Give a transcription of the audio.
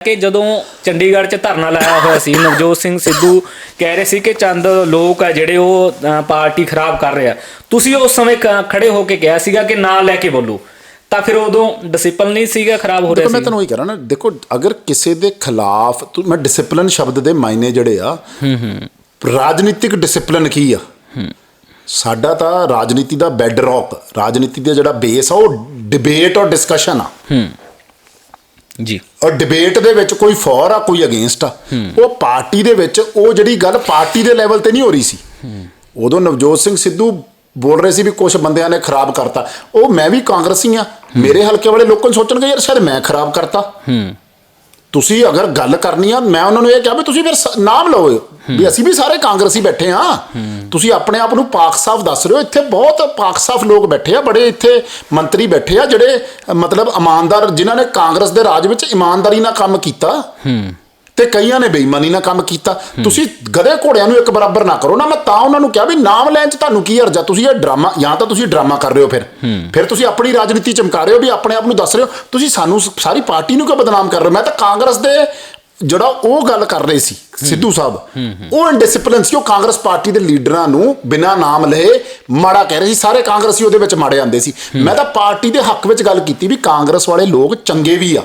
ਕਿ ਜਦੋਂ ਚੰਡੀਗੜ੍ਹ 'ਚ ਧਰਨਾ ਲਾਇਆ ਹੋਇਆ ਸੀ ਨਵਜੋਤ ਸਿੰਘ ਸਿੱਧੂ ਕਹਿ ਰਹੇ ਸੀ ਕਿ ਚੰਦ ਲੋਕ ਆ ਜਿਹੜੇ ਉਹ ਅ, ਪਾਰਟੀ ਖਰਾਬ ਕਰ ਰਹੇ। ਆ ਤੁਸੀਂ ਉਸ ਸਮੇਂ ਕ- ਖੜੇ ਹੋ ਕੇ ਕਿਹਾ ਸੀਗਾ ਕਿ ਨਾਂ ਲੈ ਕੇ ਬੋਲੋ। ਤਾਂ ਫਿਰ ਉਦੋਂ ਡਿਸਪਲਿਨ ਨਹੀਂ ਸੀਗਾ ਖਰਾਬ ਹੋ ਰਿਹਾ ਦੇਖੋ ਮੈਂ ਸੀ। ਤੁਹਾਨੂੰ ਇਹ ਕਰਾਂ ਨਾ ਦੇਖੋ ਅਗਰ ਕਿਸੇ ਦੇ ਖਿਲਾਫ ਤੂੰ ਮੈਂ ਡਿਸਪਲਿਨ ਸ਼ਬਦ ਦੇ ਮਾਇਨੇ ਜਿਹੜੇ ਆ ਹੂੰ ਹੂੰ। ਰਾਜਨੀਤਿਕ ਡਿਸਪਲਿਨ ਕੀ ਆ? ਸਾਡਾ ਤਾਂ ਰਾਜਨੀਤੀ ਦਾ ਬੈੱਡ ਰੌਕ ਰਾਜਨੀਤੀ ਦਾ ਜਿਹੜਾ ਬੇਸ ਆ ਉਹ ਡਿਬੇਟ ਔਰ ਡਿਸਕਸ਼ਨ ਆ। ਜੀ। ਔਰ ਡਿਬੇਟ ਦੇ ਵਿੱਚ ਕੋਈ ਫੋਰ ਆ, ਕੋਈ ਅਗੇਂਸਟ ਆ, ਉਹ ਪਾਰਟੀ ਦੇ ਵਿੱਚ ਉਹ ਜਿਹੜੀ ਗੱਲ ਪਾਰਟੀ ਦੇ ਲੈਵਲ ਤੇ ਨਹੀਂ ਹੋ ਰਹੀ ਸੀ। ਉਦੋਂ ਨਵਜੋਤ ਸਿੰਘ ਸਿੱਧੂ ਬੋਲ ਰਹੇ ਸੀ ਵੀ ਕੁਝ ਬੰਦਿਆਂ ਨੇ ਖਰਾਬ ਕਰਤਾ। ਉਹ ਮੈਂ ਵੀ ਕਾਂਗਰਸੀ ਆ, ਮੇਰੇ ਹਲਕੇ ਵਾਲੇ ਲੋਕਾਂ ਸੋਚਣਗੇ, ਯਾਰ ਸ਼ਾਇਦ ਮੈਂ ਖਰਾਬ ਕਰਤਾ। ਤੁਸੀਂ ਅਗਰ ਗੱਲ ਕਰਨੀ ਆ ਮੈਂ ਉਹਨਾਂ ਨੂੰ ਇਹ ਕਿਹਾ ਵੀ ਤੁਸੀਂ ਫਿਰ ਸ- ਨਾਮ ਲਓ। ਵੀ ਅਸੀਂ ਵੀ ਸਾਰੇ ਕਾਂਗਰਸੀ ਬੈਠੇ ਆ। ਤੁਸੀਂ ਆਪਣੇ ਆਪ ਨੂੰ ਪਾਕ ਸਾਫ਼ ਦੱਸ ਰਹੇ ਹੋ। ਇੱਥੇ ਬਹੁਤ ਪਾਕ ਸਾਫ਼ ਲੋਕ ਬੈਠੇ ਆ ਬੜੇ ਇੱਥੇ ਮੰਤਰੀ ਬੈਠੇ ਆ ਜਿਹੜੇ ਅ, ਮਤਲਬ ਇਮਾਨਦਾਰ ਜਿਨ੍ਹਾਂ ਨੇ ਕਾਂਗਰਸ ਦੇ ਰਾਜ ਵਿੱਚ ਇਮਾਨਦਾਰੀ ਨਾਲ ਕੰਮ ਕੀਤਾ। ਤੇ ਕਈਆਂ ਨੇ ਬੇਈਮਾਨੀ ਨਾਲ ਕੰਮ ਕੀਤਾ। ਤੁਸੀਂ ਗਧੇ ਘੋੜਿਆਂ ਨੂੰ ਇੱਕ ਬਰਾਬਰ ਨਾ ਕਰੋ। ਨਾ ਮੈਂ ਤਾਂ ਉਹਨਾਂ ਨੂੰ ਕਿਹਾ ਵੀ ਨਾਮ ਲੈਣ ਚ ਤੁਹਾਨੂੰ ਕੀ ਅਰਜ਼ਾ? ਤੁਸੀਂ ਇਹ ਡਰਾਮਾ ਜਾਂ ਤਾਂ ਤੁਸੀਂ ਡਰਾਮਾ ਕਰ ਰਹੇ ਹੋ ਫਿਰ। ਫਿਰ ਤੁਸੀਂ ਆਪਣੀ ਰਾਜਨੀਤੀ ਚਮਕਾ ਰਹੇ ਹੋ ਵੀ ਆਪਣੇ ਆਪ ਨੂੰ ਦੱਸ ਰਹੇ ਹੋ। ਤੁਸੀਂ ਸਾਨੂੰ ਸਾਰੀ ਪਾਰਟੀ ਨੂੰ ਕਿਉਂ ਬਦਨਾਮ ਕਰ ਰਹੇ ਹੋ? ਮੈਂ ਤਾਂ ਕਾਂਗਰਸ ਦੇ ਜਿਹੜਾ ਉਹ ਗੱਲ ਕਰ ਰਹੇ ਸੀ ਸਿੱਧੂ ਸਾਹਿਬ। ਉਹ ਇਨਡਿਸਪਲਿਨ ਸੀ ਉਹ ਕਾਂਗਰਸ ਪਾਰਟੀ ਦੇ ਲੀਡਰਾਂ ਨੂੰ ਬਿਨਾਂ ਨਾਮ ਲਏ ਮਾੜਾ ਕਹਿ ਰਹੇ ਸੀ। ਸਾਰੇ ਕਾਂਗਰਸੀ ਉਹਦੇ ਵਿੱਚ ਮਾੜੇ ਆਂਦੇ ਸੀ। ਮੈਂ ਤਾਂ ਪਾਰਟੀ ਦੇ ਹੱਕ ਵਿੱਚ ਗੱਲ ਕੀਤੀ ਵੀ ਕਾਂਗਰਸ ਵਾਲੇ ਲੋਕ ਚੰਗੇ ਵੀ ਆ।